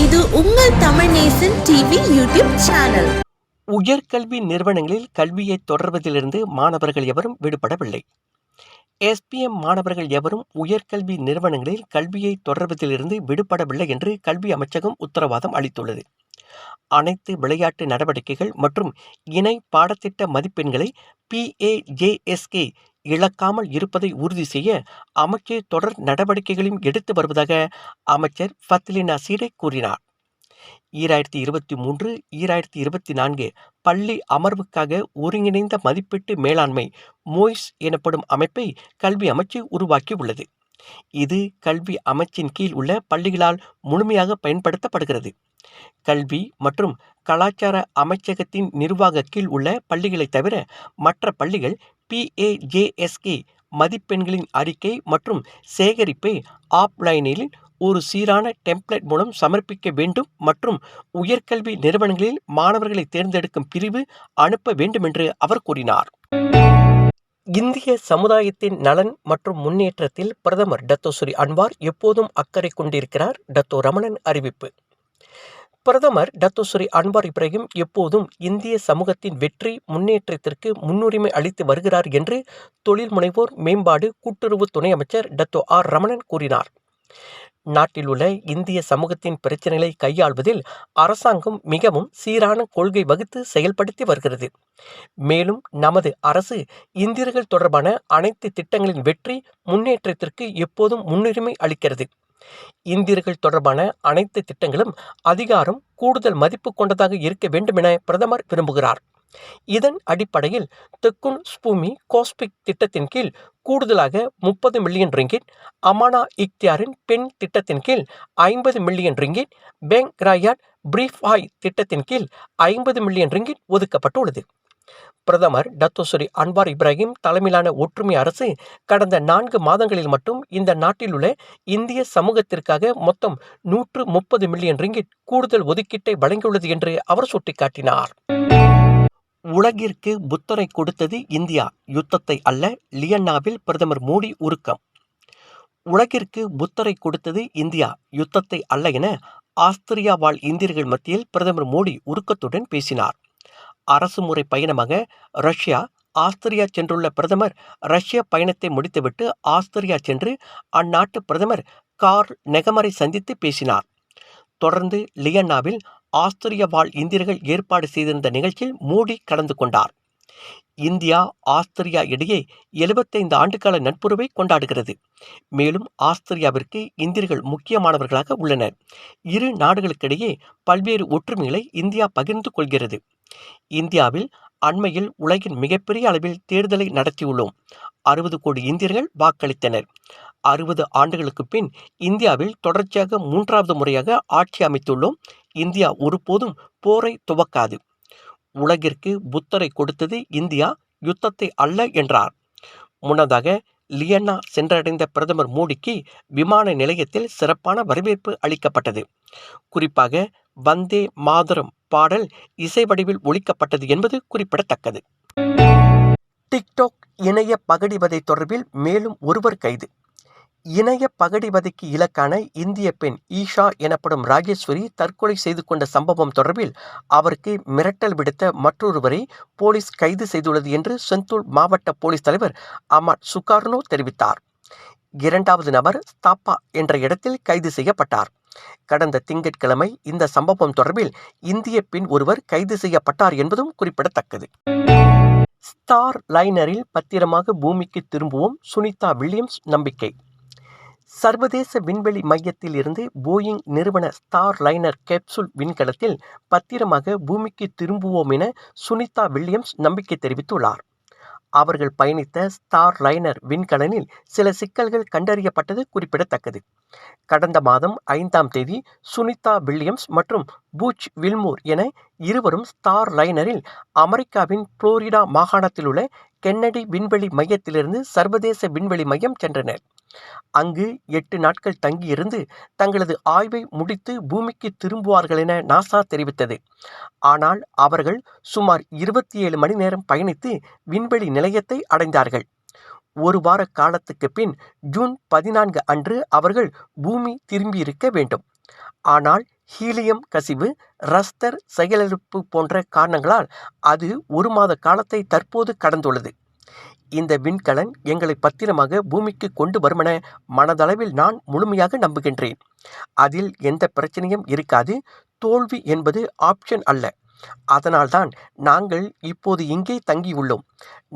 இது உங்கள் Tamil Nesan TV YouTube channel. உயர்கல்வி நிறுவனங்களில் கல்வியை தொடர்வதிலிருந்து மாணவர்கள் எவரும் விடுபடவில்லை. எஸ்பிஎம் மாணவர்கள் எவரும் உயர்கல்வி நிறுவனங்களில் கல்வியை தொடர்வதிலிருந்து விடுபடவில்லை என்று கல்வி அமைச்சகம் உத்தரவாதம் அளித்துள்ளது. அனைத்து விளையாட்டு நடவடிக்கைகள் மற்றும் இணை பாடத்திட்ட மதிப்பெண்களை பிஏஜேஎஸ்கே இழக்காமல் இருப்பதை உறுதி செய்ய அமைச்சு தொடர் நடவடிக்கைகளையும் எடுத்து வருவதாக அமைச்சர் ஃபத்லினா சீடே கூறினார். ஈராயிரத்தி இருபத்தி மூன்று ஈராயிரத்தி இருபத்தி நான்கு பள்ளி அமர்வுக்காக ஒருங்கிணைந்த மதிப்பீட்டு மேலாண்மை மோய்ஸ் எனப்படும் அமைப்பை கல்வி அமைச்சு உருவாக்கியுள்ளது. இது கல்வி அமைச்சின் கீழ் உள்ள பள்ளிகளால் முழுமையாக பயன்படுத்தப்படுகிறது. கல்வி மற்றும் கலாச்சார அமைச்சகத்தின் நிர்வாக கீழ் உள்ள பள்ளிகளைத் தவிர மற்ற பள்ளிகள் பிஏஜேஎஸ்கே மதிப்பெண்களின் அறிக்கை மற்றும் சேகரிப்பை ஆப்லைனில் ஒரு சீரான டெம்ப்ளேட் மூலம் சமர்ப்பிக்க வேண்டும் மற்றும் உயர்கல்வி நிறுவனங்களில் மாணவர்களை தேர்ந்தெடுக்கும் பிரிவு அனுப்ப வேண்டும் என்று அவர் கூறினார். இந்திய சமுதாயத்தின் நலன் மற்றும் முன்னேற்றத்தில் பிரதமர் டத்தோஸ்ரீ அன்வார் எப்போதும் அக்கறை கொண்டிருக்கிறார் டத்தோ ரமணன் அறிவிப்பு. பிரதமர் டத்தோஸ்ரீ அன்வார் இப்ராஹிம் எப்போதும் இந்திய சமூகத்தின் வெற்றி முன்னேற்றத்திற்கு முன்னுரிமை அளித்து வருகிறார் என்று தொழில் முனைவோர் மேம்பாடு கூட்டுறவு துணை அமைச்சர் டத்தோ ஆர் ரமணன் கூறினார். நாட்டில் உள்ள இந்திய சமூகத்தின் பிரச்சனைகளை கையாள்வதில் அரசாங்கம் மிகவும் சீரான கொள்கை வகுத்து செயல்படுத்தி வருகிறது. மேலும் நமது அரசு இந்தியர்கள் தொடர்பான அனைத்து திட்டங்களின் வெற்றி முன்னேற்றத்திற்கு எப்போதும் முன்னுரிமை அளிக்கிறது. இந்தியர்கள் தொடர்பான அனைத்து திட்டங்களும் அதிகாரம் கூடுதல் மதிப்பு கொண்டதாக இருக்க வேண்டும் என பிரதமர் விரும்புகிறார். இதன் அடிப்படையில் தெக்குன் ஸ்பூமி கோஸ்பிக் திட்டத்தின் கீழ் கூடுதலாக முப்பது மில்லியன் ரிங்கிட் அமானா இக்தியாரின் பெண் திட்டத்தின் கீழ் ஐம்பது million ringgit bank Rakyat brief I திட்டத்தின் கீழ் ஐம்பது மில்லியன் ரிங்கிட் ஒதுக்கப்பட்டுள்ளது. பிரதமர் டத்தோஸ்ரீ அன்வார் இப்ராஹிம் தலைமையிலான ஒற்றுமை அரசு கடந்த நான்கு மாதங்களில் மட்டும் இந்த நாட்டில் உள்ள இந்திய சமூகத்திற்காக மொத்தம் நூற்று முப்பது மில்லியன் ரிங்கிட் கூடுதல் ஒதுக்கீட்டை வழங்கியுள்ளது என்று அவர் சுட்டிக்காட்டினார். உலகிற்கு புத்தரை கொடுத்தது இந்தியா. யுத்தத்தை அல்ல லியன்னாவில் பிரதமர் மோடி உருக்கம். உலகிற்கு புத்தரை கொடுத்தது இந்தியா. யுத்தத்தை அல்ல என ஆஸ்திரியா வாழ் இந்தியர்கள் மத்தியில் பிரதமர் மோடி உருக்கத்துடன் பேசினார். அரசுமுறை பயணமாக ரஷ்யா ஆஸ்திரியா சென்றுள்ள பிரதமர் ரஷ்ய பயணத்தை முடித்துவிட்டு ஆஸ்திரியா சென்று அந்நாட்டு பிரதமர் கார்ல் நெகமரை சந்தித்து பேசினார். தொடர்ந்து லியன்னாவில் ஆஸ்திரிய வாழ் இந்தியர்கள் ஏற்பாடு செய்திருந்த நிகழ்ச்சியில் மோடி கலந்து கொண்டார். இந்தியா ஆஸ்திரியா இடையே எழுபத்தைந்து ஆண்டுகால நட்புறவை கொண்டாடுகிறது. மேலும் ஆஸ்திரியாவிற்கு இந்தியர்கள் முக்கியமானவர்களாக உள்ளனர். இரு நாடுகளுக்கிடையே பல்வேறு ஒற்றுமைகளை இந்தியா பகிர்ந்து கொள்கிறது. இந்தியாவில் அண்மையில் உலகின் மிகப்பெரிய அளவில் தேர்தலை நடத்தியுள்ளோம். அறுபது கோடி இந்தியர்கள் வாக்களித்தனர். அறுபது ஆண்டுகளுக்கு பின் இந்தியாவில் தொடர்ச்சியாக மூன்றாவது முறையாக ஆட்சி அமைத்துள்ளோம். இந்தியா ஒருபோதும் போரை துவக்காது. உலகிற்கு புத்தரை கொடுத்தது இந்தியா யுத்தத்தை அல்ல என்றார். முன்னதாக லியன்னா சென்றடைந்த பிரதமர் மோடிக்கு விமான நிலையத்தில் சிறப்பான வரவேற்பு அளிக்கப்பட்டது. குறிப்பாக வந்தே மாதரம் பாடல் இசை வடிவில் ஒழிக்கப்பட்டது என்பது குறிப்பிடத்தக்கது. டிக்டாக் இணைய பகடிவதை தொடர்பில் மேலும் ஒருவர் கைது. இணைய பகடிவதைக்கு இலக்கான இந்திய பெண் ஈஷா எனப்படும் ராஜேஸ்வரி தற்கொலை செய்து கொண்ட சம்பவம் தொடர்பில் அவருக்கு மிரட்டல் விடுத்த மற்றொருவரை போலீஸ் கைது செய்துள்ளது என்று செந்தூல் மாவட்ட போலீஸ் தலைவர் அமர் சுகார்னோ தெரிவித்தார். இரண்டாவது நபர் ஸ்தாப்பா என்ற இடத்தில் கைது செய்யப்பட்டார். கடந்த திங்கட்கிழமை இந்த சம்பவம் தொடர்பில் இந்திய பெண் ஒருவர் கைது செய்யப்பட்டார் என்பதும் குறிப்பிடத்தக்கது. ஸ்டார் லைனரில் பத்திரமாக பூமிக்கு திரும்புவோம் சுனிதா வில்லியம்ஸ் நம்பிக்கை. சர்வதேச விண்வெளி மையத்தில் இருந்து போயிங் நிறுவன ஸ்டார் லைனர் கேப்சூல் விண்கலத்தில் பத்திரமாக பூமிக்கு திரும்புவோம் என சுனிதா வில்லியம்ஸ் நம்பிக்கை தெரிவித்துள்ளார். அவர்கள் பயணித்த ஸ்டார் லைனர் விண்கலனில் சில சிக்கல்கள் கண்டறியப்பட்டது குறிப்பிடத்தக்கது. கடந்த மாதம் ஐந்தாம் தேதி சுனிதா வில்லியம்ஸ் மற்றும் பூச் வில்மூர் என இருவரும் ஸ்டார் லைனரில் அமெரிக்காவின் புளோரிடா மாகாணத்தில் உள்ள கென்னடி விண்வெளி மையத்திலிருந்து சர்வதேச விண்வெளி மையம் சென்றனர். அங்கு எட்டு நாட்கள் தங்கியிருந்து தங்களது ஆய்வை முடித்து பூமிக்கு திரும்புவார்கள் என நாசா தெரிவித்தது. ஆனால் அவர்கள் சுமார் இருபத்தி ஏழு மணி நேரம் பயணித்து விண்வெளி நிலையத்தை அடைந்தார்கள். ஒரு வார காலத்துக்கு பின் ஜூன் பதினான்கு அன்று அவர்கள் பூமி திரும்பியிருக்க வேண்டும். ஆனால் ஹீலியம் கசிவு ரஸ்தர் செயலிழப்பு போன்ற காரணங்களால் அது ஒரு மாத காலத்தை தற்போது கடந்துள்ளது. இந்த விண்கலன் எங்களை பத்திரமாக பூமிக்கு கொண்டு வருமென மனதளவில் நான் முழுமையாக நம்புகின்றேன். அதில் எந்த பிரச்சனையும் இருக்காது. தோல்வி என்பது ஆப்ஷன் அல்ல. அதனால்தான் நாங்கள் இப்போது இங்கே தங்கியுள்ளோம்.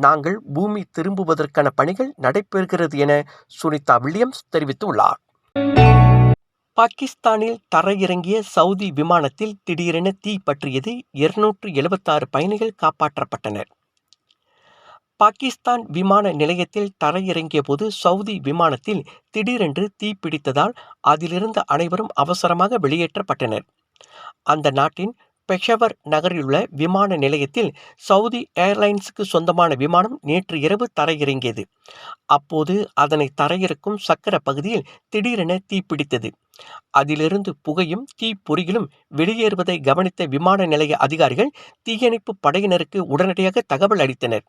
நாங்கள் பூமி திரும்புவதற்கான பணிகள் நடைபெறுகிறது என சுனிதா வில்லியம்ஸ் தெரிவித்துள்ளார். பாகிஸ்தானில் தரையிறங்கிய சவுதி விமானத்தில் திடீரென தீ பற்றியது இருநூற்று எழுபத்தாறு பயணிகள் காப்பாற்றப்பட்டனர். பாகிஸ்தான் விமான நிலையத்தில் தரையிறங்கிய போது சவுதி விமானத்தில் திடீரென்று தீ பிடித்ததால் அதிலிருந்த அனைவரும் அவசரமாக வெளியேற்றப்பட்டனர். அந்த நாட்டின் பெஷவர் நகரிலுள்ள விமான நிலையத்தில் சவுதி ஏர்லைன்ஸுக்கு சொந்தமான விமானம் நேற்று இரவு தரையிறங்கியது. அப்போது அதனை தரையிறக்கும் சக்கர பகுதியில் திடீரென தீப்பிடித்தது அதிலிருந்து புகையும் தீப்பொறியிலும் வெளியேறுவதை கவனித்த விமான நிலைய அதிகாரிகள் தீயணைப்பு படையினருக்கு உடனடியாக தகவல் அளித்தனர்.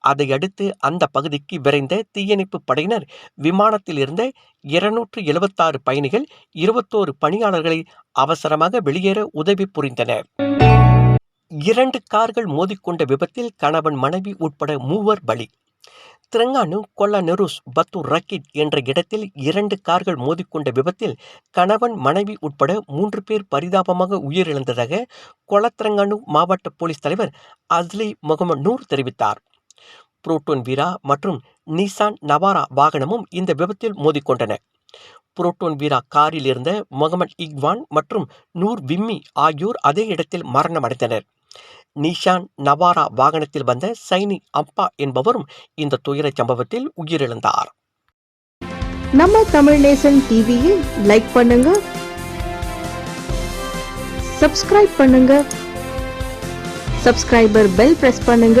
அதையடுத்து அந்த பகுதிக்கு விரைந்த தீயணைப்பு படையினர் விமானத்தில் இருந்த இருநூற்று எழுபத்தாறு பயணிகள் இருபத்தோரு பணியாளர்களை அவசரமாக வெளியேற உதவி புரிந்தனர். இரண்டு கார்கள் மோதிக்கொண்ட விபத்தில் கணவன் மனைவி உட்பட மூவர் பலி. திரங்கானு கொல்லநெருஸ் பத்தூர் ரக்கிட் என்ற இடத்தில் இரண்டு கார்கள் மோதிக்கொண்ட விபத்தில் கணவன் மனைவி உட்பட மூன்று பேர் பரிதாபமாக உயிரிழந்ததாக கொலத்திரங்கானு மாவட்ட போலீஸ் தலைவர் அஸ்லி முகமது நூர் தெரிவித்தார். புரோட்டோன் வீரா மற்றும் நிசான் நவாரா வாகனமும் இந்த விபத்தில் மோதிக்கொண்டன. புரோட்டோன் வீரா காரில் இருந்த முகமது இக்வான் மற்றும் நூர் விம்மி ஆகியோர் அதே இடத்தில் மரணமடைந்தனர். நிஷான் நவாரா வாகனத்தில் வந்த சைனி அப்பா என்பவரும் இந்த துயரச் சம்பவத்தில் உயிரிழந்தார். நம்ம தமிழ் நேசன் டிவியை லைக் பண்ணுங்க சப்ஸ்கிரைப் பண்ணுங்க சப்ஸ்கிரைபர் பெல் பிரஸ் பண்ணுங்க.